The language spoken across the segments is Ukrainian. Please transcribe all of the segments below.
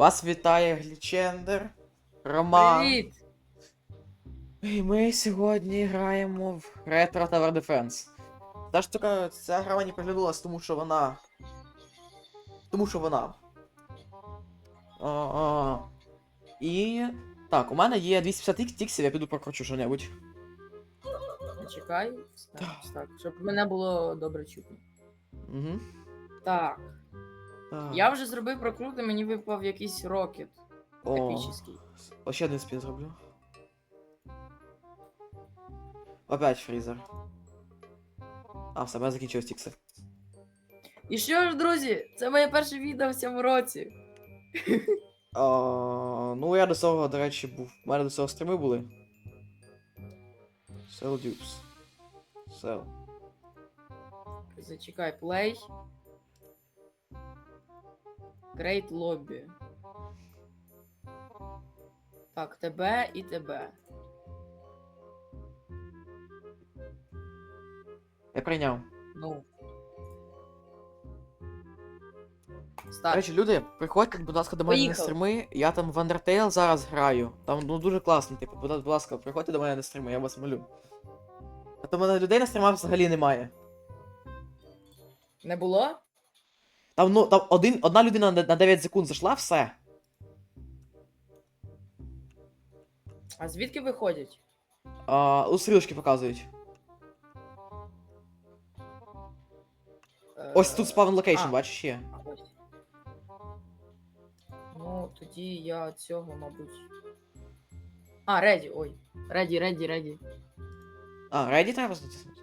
Вас вітає Глічендер, Роман. Привіт! І ми сьогодні граємо в Retro Tower Defense. Та штука, ця гра мені приглянулась, тому що вона. Тому що вона. А, і. Так, у мене є 250 тіксів, я піду прокручу що-небудь. Чекай, так, так, щоб мене було добре чутно. Угу. Так, я вже зробив прокрут, і мені випав якийсь рокет О, епічний. о, ще один спін зроблю. Опять фрізер. А, все, в мене закінчилось тікси. І що ж, друзі, це моє перше відео в цьому році. А, ну, я до цього, до речі, був. У мене до цього стріми були. Sell dupes. Sell. Зачекай, play. Great Lobby. Так, тебе і тебе. Я прийняв. Ну. До речі, люди, приходьте, будь ласка, до мене на Поїхали. стріми. Я там в Undertale зараз граю. Там ну дуже класно, типу, будь будь ласка, приходьте до мене на стріми, я вас молю. А то в мене людей на стрімах взагалі немає. Не було? Там, ну, там один, одна людина на на 9 секунд зайшла, все. А звідки виходять? А, у стрілочки показують. Е, Ось тут спавн локейшн, а. бачиш є. А, ось. Ну, тоді я цього, мабуть. А, реді, ой. Реді, реді, реді. А, ready треба натиснути?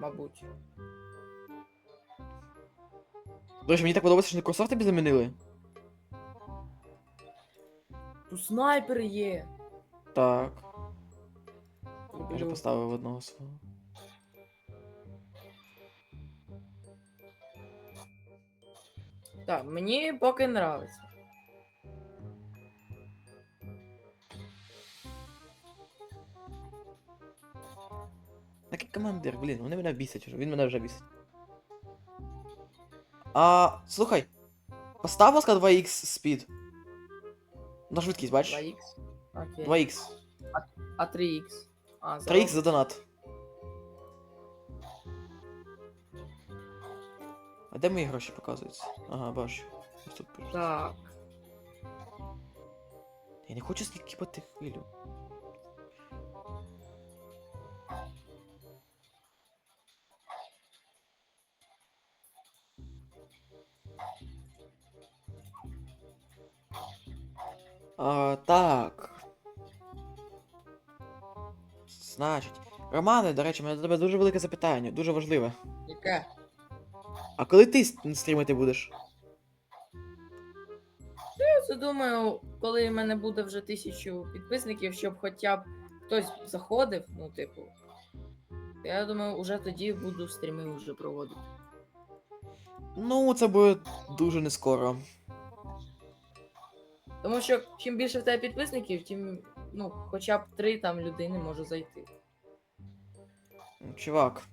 Мабуть. До речі, мені так подобається, що не курсор тобі замінили. Тут снайпер є. Так. Я вже поставив одного свого. Так, мені поки нравиться. Такий командир, блін, вони мене бісять він мене вже бісить. А, слухай. Постав, ласка, 2х спід. На швидкість, бачиш? 2х. Окей. 2х. А 3х. А, 3х за донат. А де мої гроші показуються? Ага, бачу. Ось тут. Так. Я не хочу скіпати хвилю. А, так. Значить. Романе, до речі, у мене до тебе дуже велике запитання, дуже важливе. Яке? А коли ти стрімити будеш? Я це думаю, коли в мене буде вже тисячу підписників, щоб хоча б хтось заходив, ну, типу. Я думаю, уже тоді буду стріми вже проводити. Ну, це буде дуже не скоро. Тому що чим більше в тебе підписників, тим, ну, хоча б три там людини може зайти. Чувак,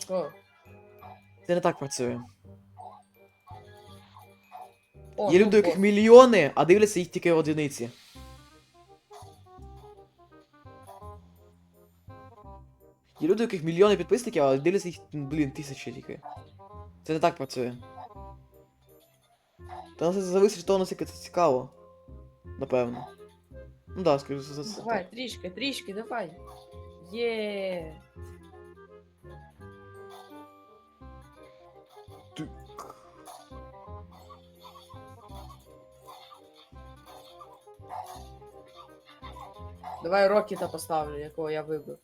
Що? це не так працює. О, Є ну, люди, у яких бос. мільйони, а дивляться їх тільки одиниці. Є люди, у яких мільйони підписників, а дивляться їх, блін, тисячі тільки. Це не так працює. Та це залежить від того, наскільки це цікаво. Напевно. Ну да, скажу, це, це, Давай, трішки, трішки, давай. Є. Тик. Давай Рокіта поставлю, якого я вибив.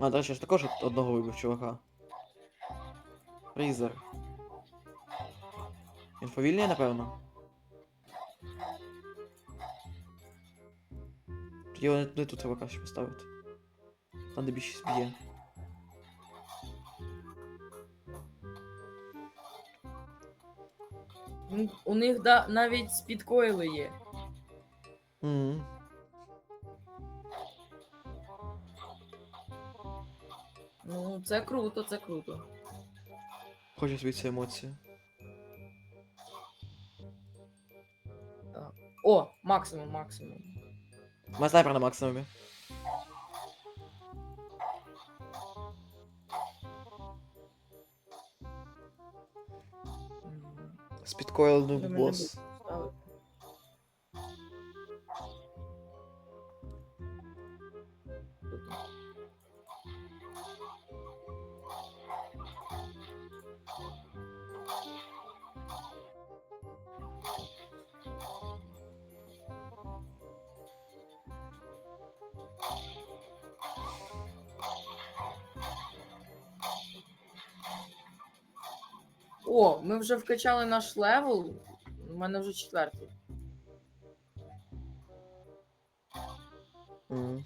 А, до речі, я ж також одного вибив чувака. Фрізер. Він повільний, напевно. Його не, тут треба краще поставити. Там де більшість б'є. У них да, навіть спідкойли є. Мгм. Ну, це круто, це круто. Хочу звідси емоції. О, максимум, максимум. Має снайпер на максимумі. М, Спідкойл ви О, ми вже вкачали наш левел. У мене вже четвертий. Мгм.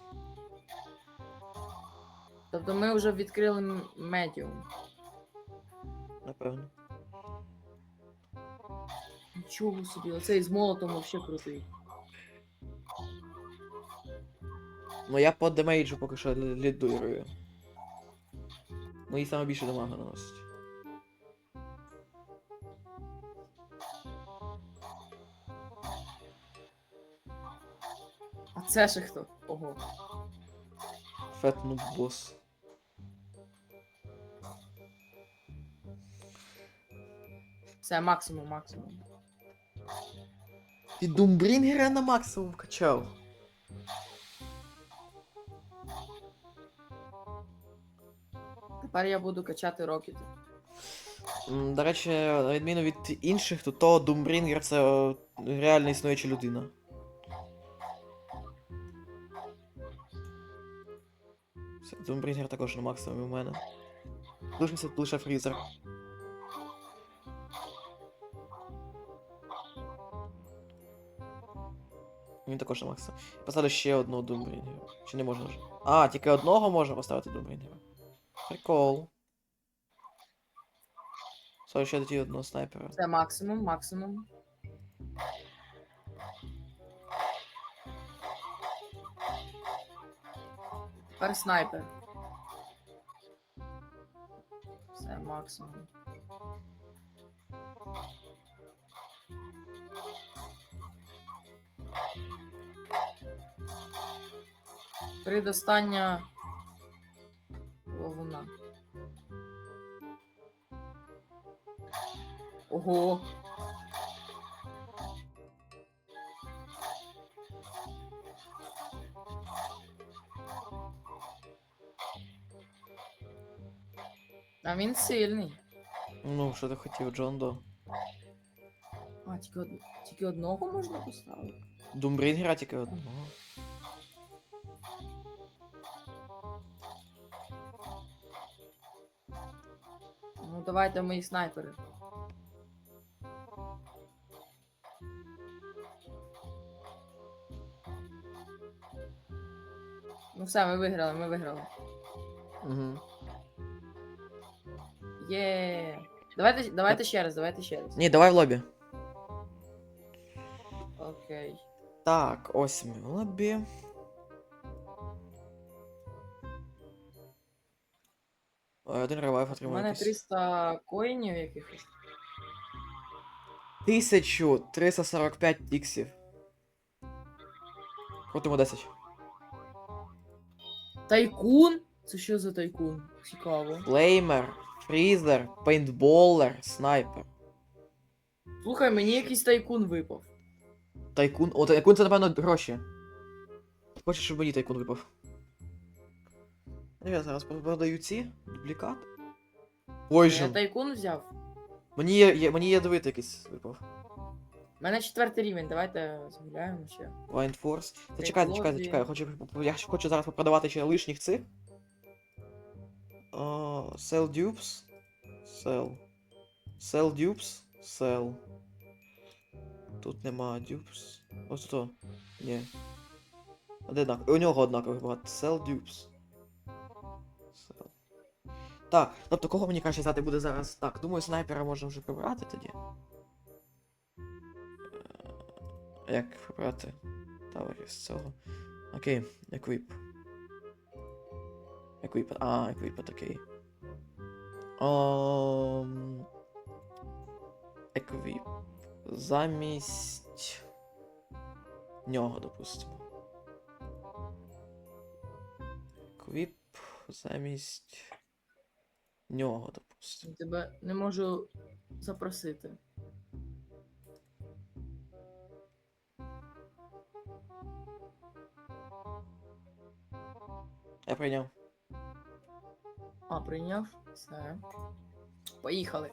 Тобто ми вже відкрили медіум. Напевно. Нічого собі, оцей з молотом вообще крутий. Ну я по демейджу поки що лі- лідирую. Мої саме більше дамага наносить. Це ще хто? Ого. Фет нуб бос. Це максимум, максимум. Ти Думбрінгера на максимум качав. Тепер я буду качати рокети. М, До речі, на відміну від інших, то то Думбрінгер це е, реально існуюча людина. Все, Думбрінгер також на максимумі у мене. Лишився лише фрізер. Він також на максимум. Поставлю ще одного Думбрінгера. Чи не можна вже? А, тільки одного можна поставити Думбрінгера. Прикол. Сорі, ще тоді одного снайпера. Це максимум, максимум. Тепер снайпер. Це максимум. Предостання ловуна. Ого. А він сильний. Ну, що ти хотів, Джон До? А, тільки, од... тільки одного можна поставити. Думбрінгера тільки одного. Ну давайте мої снайпери. Ну все, ми виграли, ми виграли. Угу. Є. Давайте, давайте ще раз, давайте ще раз. Ні, давай в лобі. Окей. Так, ось ми в лобі. Ой, Один ревайв У отримав мене якийсь. 300 коїнів якихось. 1345 іксів. Крутимо 10. Тайкун? Це що за тайкун? Цікаво. Флеймер, фрізер, пейнтболер, снайпер. Слухай, мені якийсь тайкун випав. Тайкун. О, тайкун це, напевно, гроші. Хочеш, щоб мені тайкун випав? Ну, Я зараз продаю ці дублікат. Я Poison. тайкун взяв. Мені є, є, мені ядовитий якийсь випав. У мене четвертий рівень, давайте згуляємо ще. Blind Force. Та чекайте, чекайте. Хочу, я хочу зараз попродавати ще лишніх цих. О, sell dupes. Sell. Sell dupes. Sell. Тут нема dupes. Ось то. Ні. Одинак. У нього однакових багато. Sell dupes. Sell. Так, тобто кого мені краще взяти буде зараз? Так, думаю, снайпера можна вже прибрати тоді. Як прибрати тавер з цього? Окей, equip. Equip, а, equip, окей. Um, equip. Замість нього, допустимо. Equip замість нього, допустимо. Тебе не можу запросити. Я прийняв. А, прийняв? Все. Поїхали.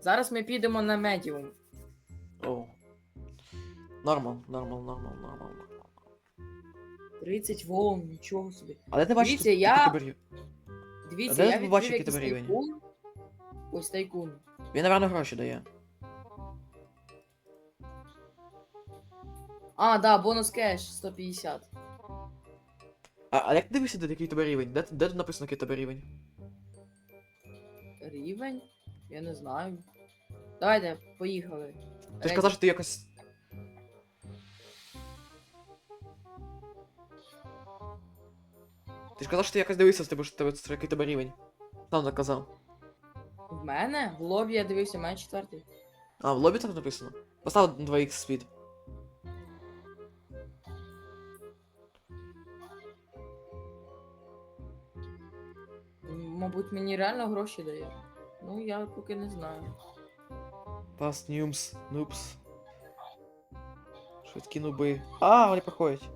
Зараз ми підемо на медіум. О. Нормал, нормал, нормал, нормал, нормал. 30 волн, нічого собі. Але ти бачиш, Дивіться, я-. Дивіться, де я ви відкрив бачите, який якийсь тебе рівень? тайкун. Ось тайкун. Він, напевно, гроші дає. А, да, бонус кеш 150. А, а як ти дивишся, де який тебе рівень? Де, де тут написано, який тебе рівень? Рівень? Я не знаю. Давайте, поїхали. Ти ж Рейд. казав, що ти якось. Ти ж казав, що ти якось дивився з тебе, що тебе, який тебе рівень. Сам наказав. В мене? В лобі я дивився, в мене четвертий. А, в лобі так написано? Постав 2х спід. Мабуть, мені реально гроші дає. Ну, я поки не знаю. Пас, нюмс, нупс. Швидкі нуби. А, вони проходять.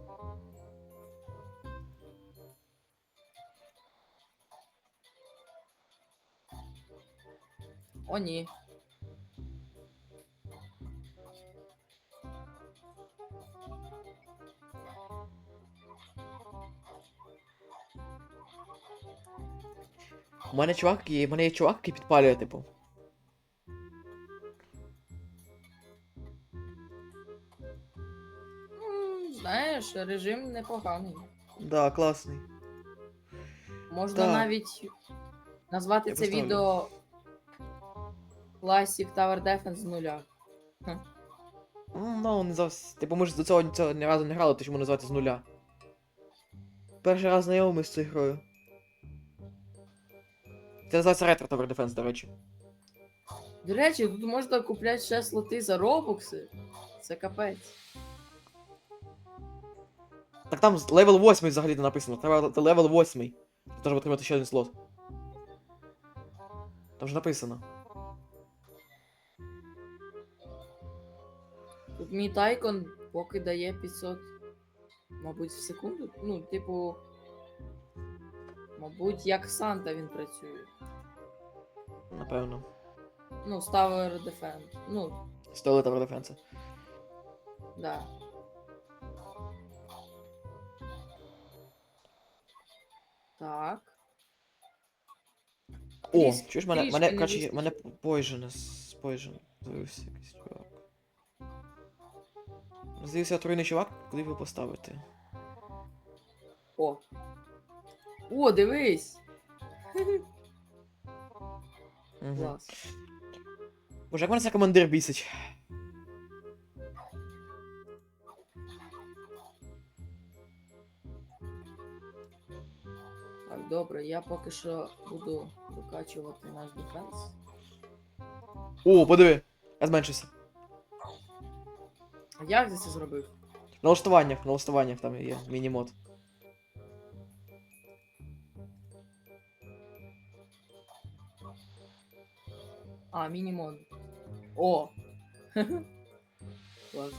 О, ні. У мене чувак у мене є чувак, який підпалює, типу. М, Знаєш, режим непоганий. Да, класний. Можна Так. навіть назвати Я це поставлю. відео Classic Tower Defense з нуля. М, Ну, не зовсім. Типу, ми ж до цього, цього ні разу не грали, то чому назвати з нуля. Перший раз знайомий з цією грою. Це називається Retro Tower Defense, до речі. До речі, тут можна купляти ще слоти за робокси. Це капець. Так там левел 8 взагалі не написано. Треба левел 8. Треба отримати ще один слот. Там ж написано. Тут мій тайкон поки дає 500. Мабуть, в секунду. Ну, типу. Мабуть, як Санта він працює. Напевно. Ну, Tower Defense. Ну, Столи Tower Defense. да. Так. О, Тріс- чуєш мене, трішки мене, не короче, вистачить. мене Poison, з. З'явився якийсь чувак. З'явився отруйний чувак, куди його поставити? О. О, дивись! Угу. Клас. Боже, як мене це командир бісить. Так, добре, я поки що буду викачувати наш дефенс. О, подиви! Я зменшився. А як ти це зробив? В налаштуваннях, в налаштуваннях там є міні-мод. А, мінімон. О! Клас.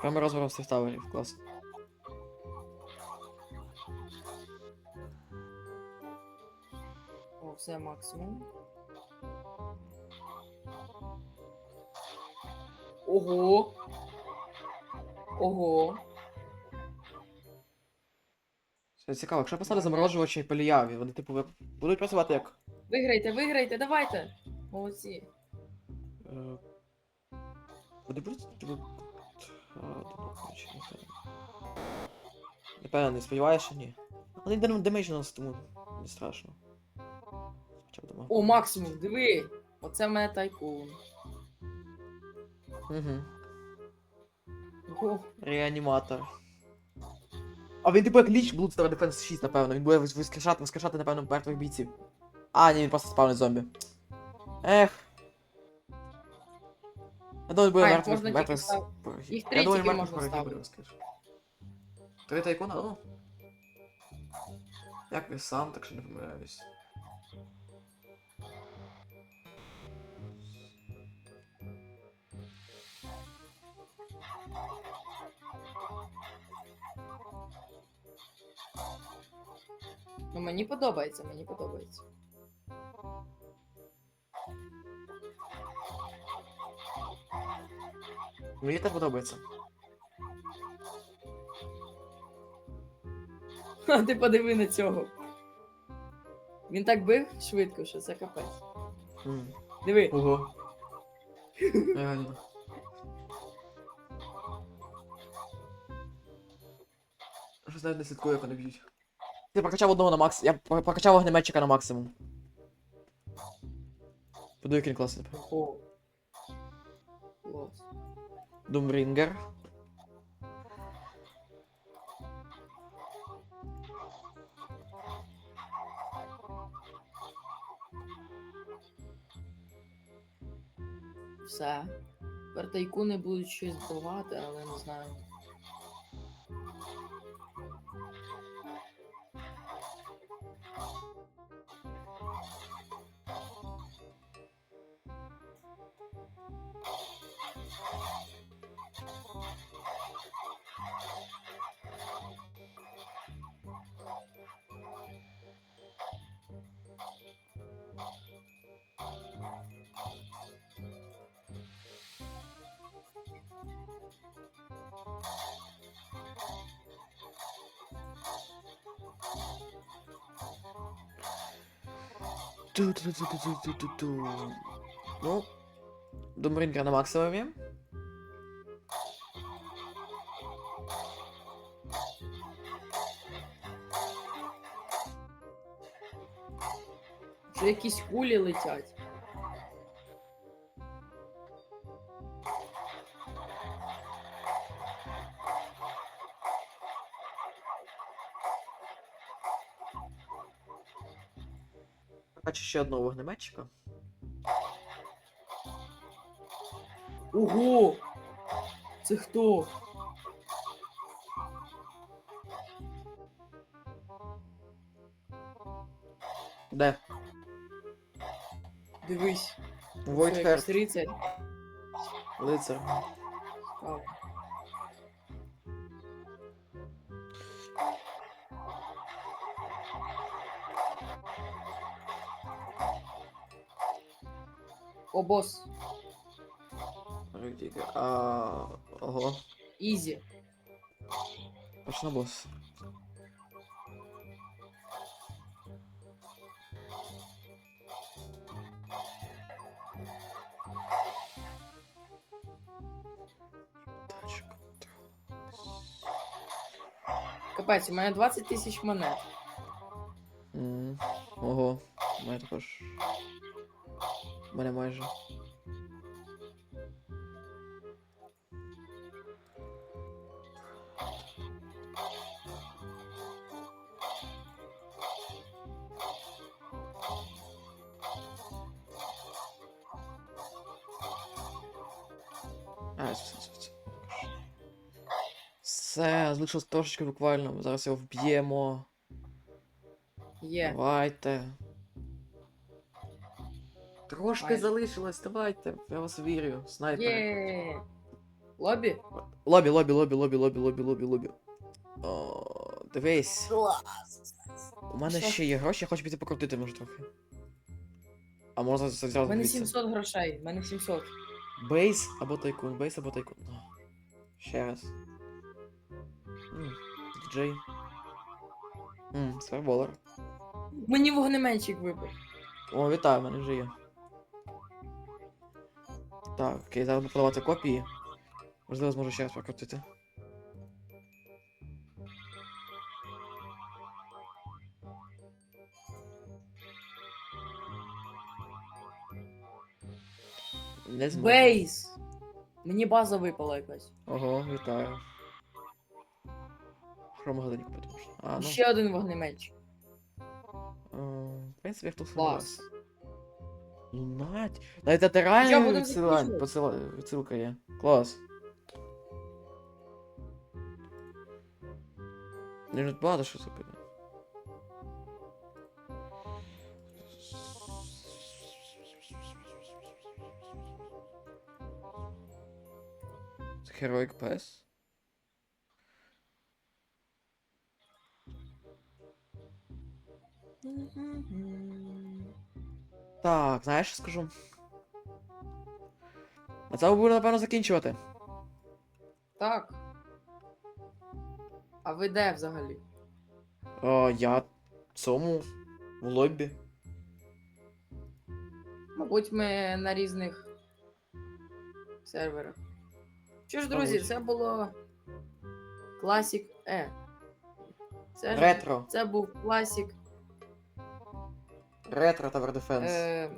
Прямо розворот цих таверів, клас. О, все максимум. Ого. Ого. Це цікаво, якщо поставити заморожувачі по ліяві, вони типу будуть працювати як. Виграйте, виграйте, давайте. Молодці. Е... Вони будуть. типу, коротше, не певний. Не сподіваєшся, ні. Але він демедж нас, тому не страшно. Хоча б дома. О, максимум, диви! Оце в мене тайкун. Угу. Реаніматор. А він типу як ліч Blood Star Defense 6, напевно. Він буде воскрешати, воскрешати, напевно, мертвих бійців. А, ні, він просто спавнить зомбі. Ех. Я думаю, буде А, мертвих, можна мертвих тільки став- ворогів. їх Я три думаю, тільки мертвих можна ворогів буде ставити. воскреш. Три тайкона, ну. Як ви сам, так що не помиляюсь. Ну мені подобається, мені подобається. Мені так подобається. А ти подиви на цього. Він так бив швидко, що це капець. М. Диви. Ого. Реально. Щось навіть не слідкую, як вони б'ють. Я прокачав одного на макс. Я прокачав огнеметчика на максимум. Подивись, який класний. О. Клас. Все. Тепер тайкуни будуть щось давати, але не знаю. Ту-ту-ту-ту-ту-ту-ту. Ну. Думбрінгер на максимумі. Вже якісь кулі летять. Ще одного вогнеметчика. Ого! Це хто? Де? Дивись. Це якийсь рицарь. Лицар. Бос. А... Ого. Ізі. Точно босс. Тачка. Капець, у мене 20 тисяч монет. М, Ого. У мене також. У мене майже. А, все, все, все. Все, залишилось трошечки буквально. Зараз його вб'ємо. Є. Давайте. Трошки Майже. залишилось, давайте. Я вас вірю. Снайпер. Є. Лобі? Лобі, лобі, лобі, лобі, лобі, лобі, лобі, лобі. О, дивись. Клас. У мене Що? ще є гроші, я хочу піти покрутити, може трохи. А можна це У зразу мене дивитися. 700 грошей, у мене 700. Бейс або тайкун, бейс або тайкун. Ще раз. М, Діджей. Ммм, сверболер. Мені вогнеменчик випав. О, вітаю, в мене вже є. Так, окей, зараз буду продавати копії. Можливо, зможу ще раз прокрутити. Не зможу. Бейс! Мені база випала якась. Ого, вітаю. Хромагазинник потім. А, ну. Ще один вогнемеч. е, В принципі, хто Клас. Лунать. Навіть це Що, реально будемо відсилань, закінчувати? посила- відсилка є. Клас. Не тут багато що запитати. Це Heroic Pass. Так, знаєш, що скажу? На цьому буду, напевно, закінчувати. Так. А ви де взагалі? О, я в цьому в лобі. Мабуть, ми на різних серверах. Що ж, друзі, Мабуть. це було Classic E. Це, ж- Ретро. це був Classic Ретро Tower Defense. е,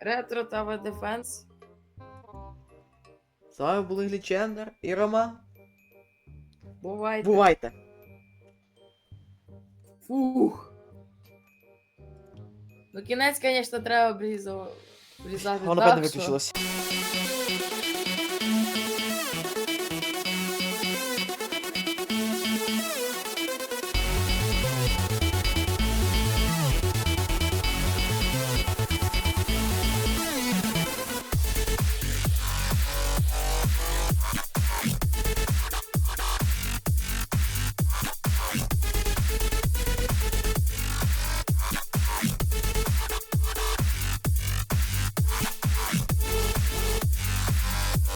Retro Tower Defense. З вами були Глічендер і Рома. Бувайте. Бувайте! Фух. Ну, кінець, звісно, треба обрізав- обрізати. Воно так, що- виключилось.